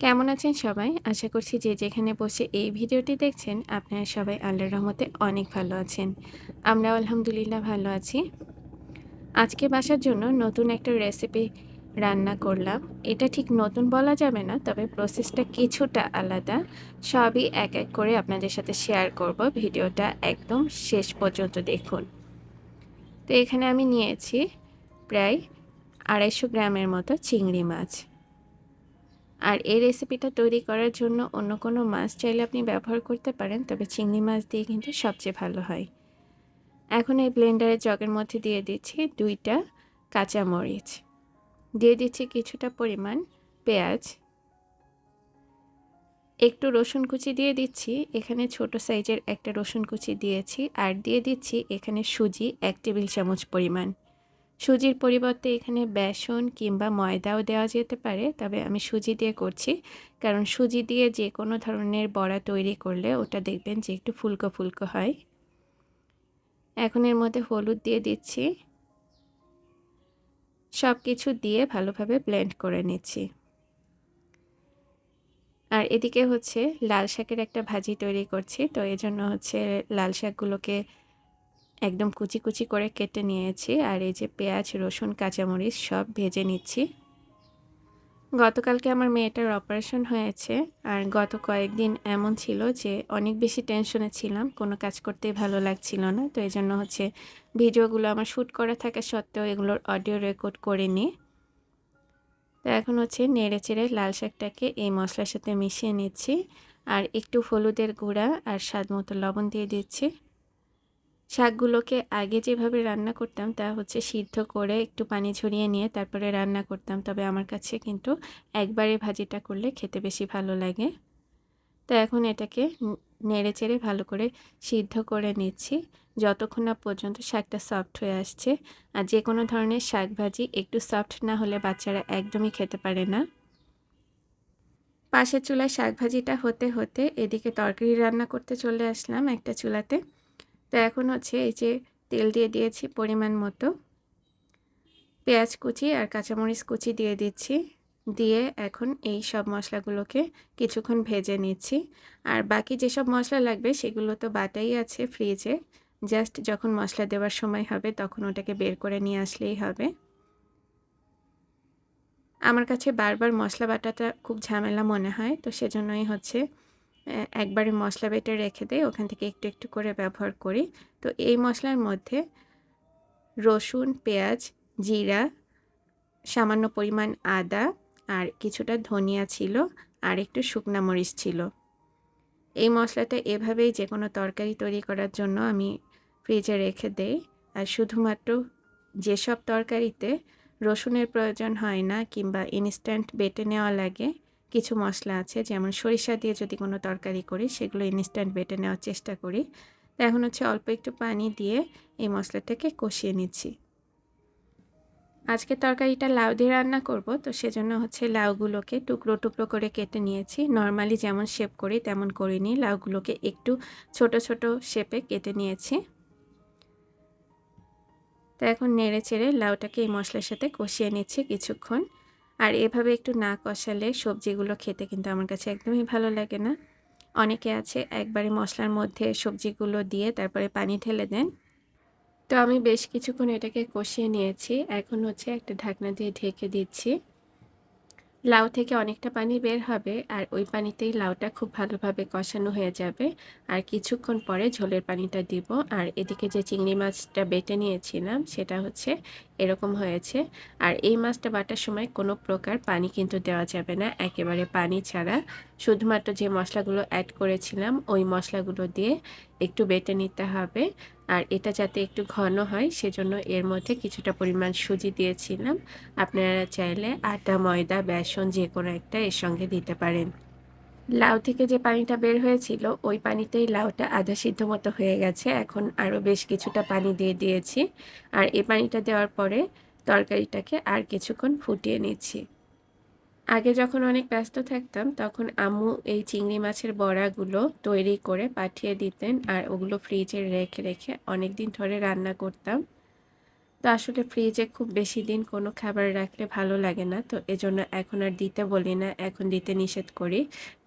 কেমন আছেন সবাই? আশা করছি যে যেখানে বসে এই ভিডিওটি দেখছেন, আপনারা সবাই আল্লাহর রহমতে অনেক ভালো আছেন। আমরা আলহামদুলিল্লাহ ভালো আছি। আজকে বাসার জন্য নতুন একটা রেসিপি রান্না করলাম। এটা ঠিক নতুন বলা যাবে না, তবে প্রসেসটা কিছুটা আলাদা। সবই এক এক করে আপনাদের সাথে শেয়ার করব। ভিডিওটা একদম শেষ পর্যন্ত দেখুন। তো এখানে আমি নিয়েছি প্রায় আড়াইশো গ্রামের মতো চিংড়ি মাছ। আর এই রেসিপিটা তৈরি করার জন্য অন্য কোনো মাছ চাইলে আপনি ব্যবহার করতে পারেন, তবে চিংড়ি মাছ দিয়ে কিন্তু সবচেয়ে ভালো হয়। এখন এই ব্লেন্ডারের জগের মধ্যে দিয়ে দিচ্ছি দুইটা কাঁচা মরিচ। দিয়ে দিচ্ছি কিছুটা পরিমাণ পেঁয়াজ। একটু রসুন কুচি দিয়ে দিচ্ছি, এখানে ছোট সাইজের একটা রসুন কুচি দিয়েছি, আর দিয়ে দিচ্ছি এখানে সুজি এক টেবিল চামচ পরিমাণ। সুজির পরিবর্তে এখানে বেসন কিংবা ময়দাও দেওয়া যেতে পারে, তবে আমি সুজি দিয়ে করছি। কারণ সুজি দিয়ে যে কোনো ধরনের বড়া তৈরি করলে ওটা দেখবেন যে একটু ফুলকো ফুলকো হয়। এখন এর মধ্যে হলুদ দিয়ে দিচ্ছি। সব কিছু দিয়ে ভালোভাবে ব্লেন্ড করে নিচ্ছি। আর এদিকে হচ্ছে লাল শাকের একটা ভাজি তৈরি করছি, তো এই জন্য হচ্ছে লাল শাকগুলোকে একদম কুচি কুচি করে কেটে নিয়েছি আর এই যে পেঁয়াজ, রসুন, কাঁচামরিচ সব ভেজে নিচ্ছি। গতকালকে আমার মেয়েটার অপারেশন হয়েছে আর গত কয়েকদিন এমন ছিল যে অনেক বেশি টেনশনে ছিলাম, কোনো কাজ করতেই ভালো লাগছিল না। তো এই জন্য হচ্ছে ভিডিওগুলো আমার শ্যুট করা থাকা সত্ত্বেও এগুলোর অডিও রেকর্ড করে নিই তো এখন হচ্ছে নেড়ে চেড়ে লাল শাকটাকে এই মশলার সাথে মিশিয়ে নিচ্ছি আর একটু হলুদের গুঁড়া আর স্বাদ মতো লবণ দিয়ে দিচ্ছি। শাকগুলোকে আগে যেভাবে রান্না করতাম তা হচ্ছে সিদ্ধ করে একটু পানি ঝরিয়ে নিয়ে তারপরে রান্না করতাম। তবে আমার কাছে কিন্তু একবারে ভাজিটা করলে খেতে বেশি ভালো লাগে। তো এখন এটাকে নেড়ে চেড়ে ভালো করে সিদ্ধ করে নিচ্ছি। যতক্ষণ না পর্যন্ত শাকটা সফট হয়ে আসছে। আর যে কোনো ধরনের শাক ভাজি একটু সফট না হলে বাচ্চারা একদমই খেতে পারে না। পাশের চুলায় শাক ভাজিটা হতে হতে এদিকে তরকারি রান্না করতে চলে আসলাম একটা চুলাতে। তো এখন হচ্ছে এই যে তেল দিয়ে দিয়েছি পরিমাণ মতো। পেঁয়াজ কুচি আর কাঁচামরিচ কুচি দিয়ে দিচ্ছি। দিয়ে এখন এই সব মশলাগুলোকে কিছুক্ষণ ভেজে নিচ্ছি। আর বাকি যেসব মশলা লাগবে সেগুলো তো বাটাই আছে ফ্রিজে। জাস্ট যখন মশলা দেওয়ার সময় হবে তখন ওটাকে বের করে নিয়ে আসলেই হবে। আমার কাছে বারবার মশলা বাটাটা খুব ঝামেলা মনে হয়, তো সেজন্যই হচ্ছে একবারে মশলা বেটে রেখে দেয় ওখান থেকে একটু একটু করে ব্যবহার করি। তো এই মশলার মধ্যে রসুন, পেঁয়াজ, জিরা, সামান্য পরিমাণ আদা আর কিছুটা ধনিয়া ছিল আর একটু শুকনা মরিচ ছিল। এই মশলাটা এভাবেই যে কোনো তরকারি তৈরি করার জন্য আমি ফ্রিজে রেখে দেই। আর শুধুমাত্র যেসব তরকারিতে রসুনের প্রয়োজন হয় না কিংবা ইনস্ট্যান্ট বেটে নেওয়া লাগে কিছু মশলা আছে, যেমন সরিষা দিয়ে যদি কোনো তরকারি করি, সেগুলো ইনস্ট্যান্ট বেটে নেওয়ার চেষ্টা করি। এখন হচ্ছে অল্প একটু পানি দিয়ে এই মশলাটাকে কষিয়ে নিচ্ছি। আজকে তরকারিটা লাউ দিয়ে রান্না করব, তো সেজন্য হচ্ছে লাউগুলোকে টুকরো টুকরো করে কেটে নিয়েছি। নর্মালি যেমন শেপ করি, তেমন করিনি। লাউগুলোকে একটু ছোট ছোট শেপে কেটে নিয়েছি। তো এখন নেড়ে চেড়ে লাউটাকে এই মশলার সাথে কষিয়ে নিচ্ছি কিছুক্ষণ। আর এভাবে একটু না কষালে সবজিগুলো খেতে কিন্তু আমার কাছে একদমই ভালো লাগে না। অনেকে আছে একবারে মশলার মধ্যে সবজিগুলো দিয়ে তারপরে পানি ঢেলে দেন। তো আমি বেশ কিছুক্ষণ এটাকে কষিয়ে নিয়েছি। এখন হচ্ছে একটা ঢাকনা দিয়ে ঢেকে দিচ্ছি। লাউ থেকে অনেকটা পানি বের হবে আর ওই পানিতেই লাউটা খুব ভালোভাবে কষানো হয়ে যাবে। আর কিছুক্ষণ পরে ঝোলের পানিটা দিব। আর এদিকে যে চিংড়ি মাছটা বেটে নিয়েছিলাম সেটা হচ্ছে এরকম হয়েছে। আর এই মাছটা বাটার সময় কোনো প্রকার পানি কিন্তু দেওয়া যাবে না। একেবারে পানি ছাড়া। শুধুমাত্র যে মশলাগুলো অ্যাড করেছিলাম, ওই মশলাগুলো দিয়ে একটু বেটে নিতে হবে। আর এটা যাতে একটু ঘন হয়, সেজন্য এর মধ্যে কিছুটা পরিমাণ সুজি দিয়েছিলাম। আপনারা চাইলে আটা ময়দা, বেসন যে কোনো একটা এর সঙ্গে দিতে পারেন। লাউ থেকে যে পানিটা বের হয়েছিল, ওই পানিতেই লাউটা আধা সিদ্ধ মতো হয়ে গেছে। এখন আরও বেশ কিছুটা পানি দিয়ে দিয়েছি। আর এই পানিটা দেওয়ার পরে তরকারিটাকে আর কিছুক্ষণ ফুটিয়ে নিচ্ছি। আগে যখন অনেক ব্যস্ত থাকতাম, তখন আম্মু এই চিংড়ি মাছের বড়াগুলো তৈরি করে পাঠিয়ে দিতেন। আর ওগুলো ফ্রিজে রেখে রেখে অনেক দিন ধরে রান্না করতাম। তো আসলে ফ্রিজে খুব বেশি দিন কোনো খাবার রাখলে ভালো লাগে না। তো এজন্য এখন আর দিতে বলি না, এখন দিতে নিষেধ করি,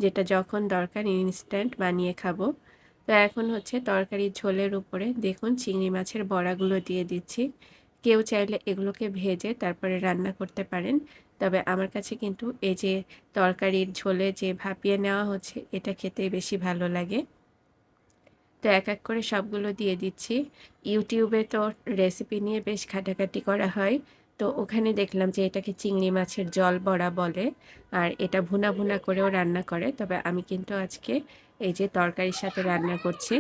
যেটা যখন দরকার ইনস্ট্যান্ট বানিয়ে খাব। তো এখন হচ্ছে তরকারির ঝোলের উপরে দেখুন চিংড়ি মাছের বড়াগুলো দিয়ে দিচ্ছি। কেউ চাইলে এগুলোকে ভেজে তারপরে রান্না করতে পারেন। তবে আমার কাছে কিন্তু এই যে তরকারির ঝোলে যে ভাপিয়ে নেওয়া হচ্ছে, এটা খেতে বেশি ভালো লাগে। তো এক এক করে সবগুলো দিয়ে দিচ্ছি। ইউটিউবে তো রেসিপি নিয়ে বেশ ঘাটাঘাটি করা হয়। তো ওখানে দেখলাম যে এটাকে চিংড়ি মাছের জল বড়া বলে আর এটা ভুনা ভুনা করেও রান্না করে। তবে আমি কিন্তু আজকে এই যে তরকারির সাথে রান্না করছি।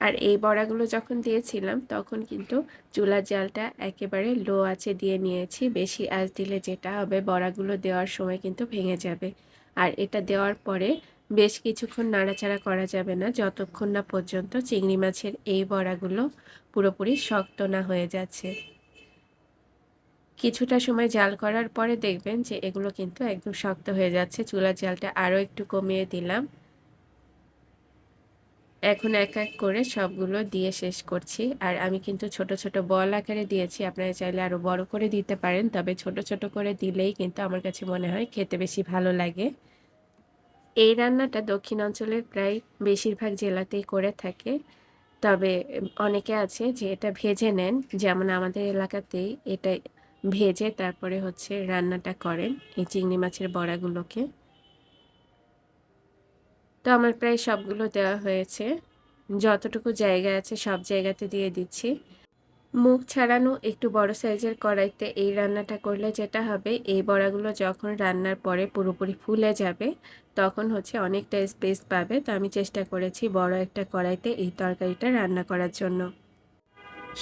আর এই বড়াগুলো যখন দিয়েছিলাম তখন কিন্তু চুলার জালটা একেবারে লো আছে দিয়ে নিয়েছি। বেশি আঁচ দিলে যেটা হবে বড়াগুলো দেওয়ার সময় কিন্তু ভেঙে যাবে। আর এটা দেওয়ার পরে বেশ কিছুক্ষণ নাড়াচাড়া করা যাবে না। যতক্ষণ না পর্যন্ত চিংড়ি মাছের এই বড়াগুলো পুরোপুরি শক্ত না হয়ে যাচ্ছে। কিছুটা সময় জাল করার পরে দেখবেন যে এগুলো কিন্তু একদম শক্ত হয়ে যাচ্ছে। চুলার জালটা আরও একটু কমিয়ে দিলাম। এখন এক এক করে সবগুলো দিয়ে শেষ করছি। আর আমি কিন্তু ছোট ছোট বল আকারে দিয়েছি। আপনারা চাইলে আরও বড় করে দিতে পারেন। তবে ছোট ছোট করে দিলেই কিন্তু আমার কাছে মনে হয় খেতে বেশি ভালো লাগে। এই রান্নাটা দক্ষিণ অঞ্চলের প্রায় বেশিরভাগ জেলাতেই করে থাকে। তবে অনেকে আছে যে এটা ভেজে নেন, যেমন আমাদের এলাকাতেই এটা ভেজে তারপরে হচ্ছে রান্নাটা করেন এই চিংড়ি মাছের বড়াগুলোকে। তো আমার প্রায় সবগুলো দেওয়া হয়েছে। যতটুকু জায়গা আছে সব জায়গাতে দিয়ে দিচ্ছি। মুখ ছাড়ানো একটু বড় সাইজের কড়াইতে এই রান্নাটা করলে যেটা হবে, এই বড়াগুলো যখন রান্নার পরে পুরোপুরি ফুলে যাবে, তখন হচ্ছে অনেকটা স্পেস পাবে। তো আমি চেষ্টা করেছি বড় একটা কড়াইতে এই তরকারিটা রান্না করার জন্য।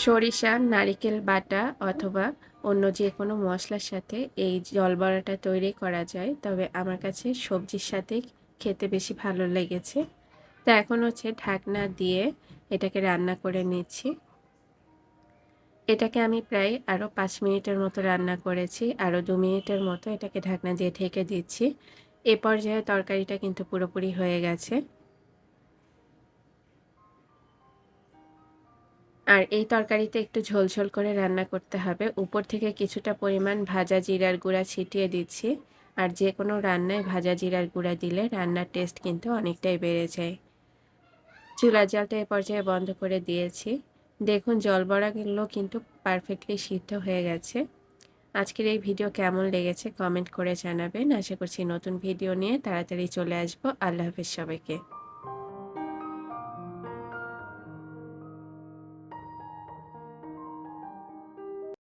সরিষা, নারিকেল বাটা অথবা অন্য যে কোনো মশলার সাথে এই জল বড়াটা তৈরি করা যায়। তবে আমার কাছে সবজির সাথে খেতে বেশি ভালো লেগেছে। তো এখন হচ্ছে ঢাকনা দিয়ে এটাকে রান্না করে নিচ্ছি। এটাকে আমি প্রায় আরও পাঁচ মিনিটের মতো রান্না করেছি আরও দু মিনিটের মতো এটাকে ঢাকনা দিয়ে ঢেকে দিচ্ছি। এ পর্যায়ে তরকারিটা কিন্তু পুরোপুরি হয়ে গেছে। আর এই তরকারিতে একটু ঝোলঝোল করে রান্না করতে হবে। উপর থেকে কিছুটা পরিমাণ ভাজা জিরার গুঁড়া ছিটিয়ে দিচ্ছি। আর যে কোনো রান্নায় ভাজা জিরার গুঁড়া দিলে রান্নার টেস্ট কিন্তু অনেকটাই বেড়ে যায়। চুলার জলটা এ পর্যায়ে বন্ধ করে দিয়েছি। দেখুন, জল বড়াগুলো কিন্তু পারফেক্টলি সিদ্ধ হয়ে গেছে। আজকের এই ভিডিও কেমন লেগেছে কমেন্ট করে জানাবেন। আশা করছি নতুন ভিডিও নিয়ে তাড়াতাড়ি চলে আসব। আল্লাহ হাফিজ সবাইকে।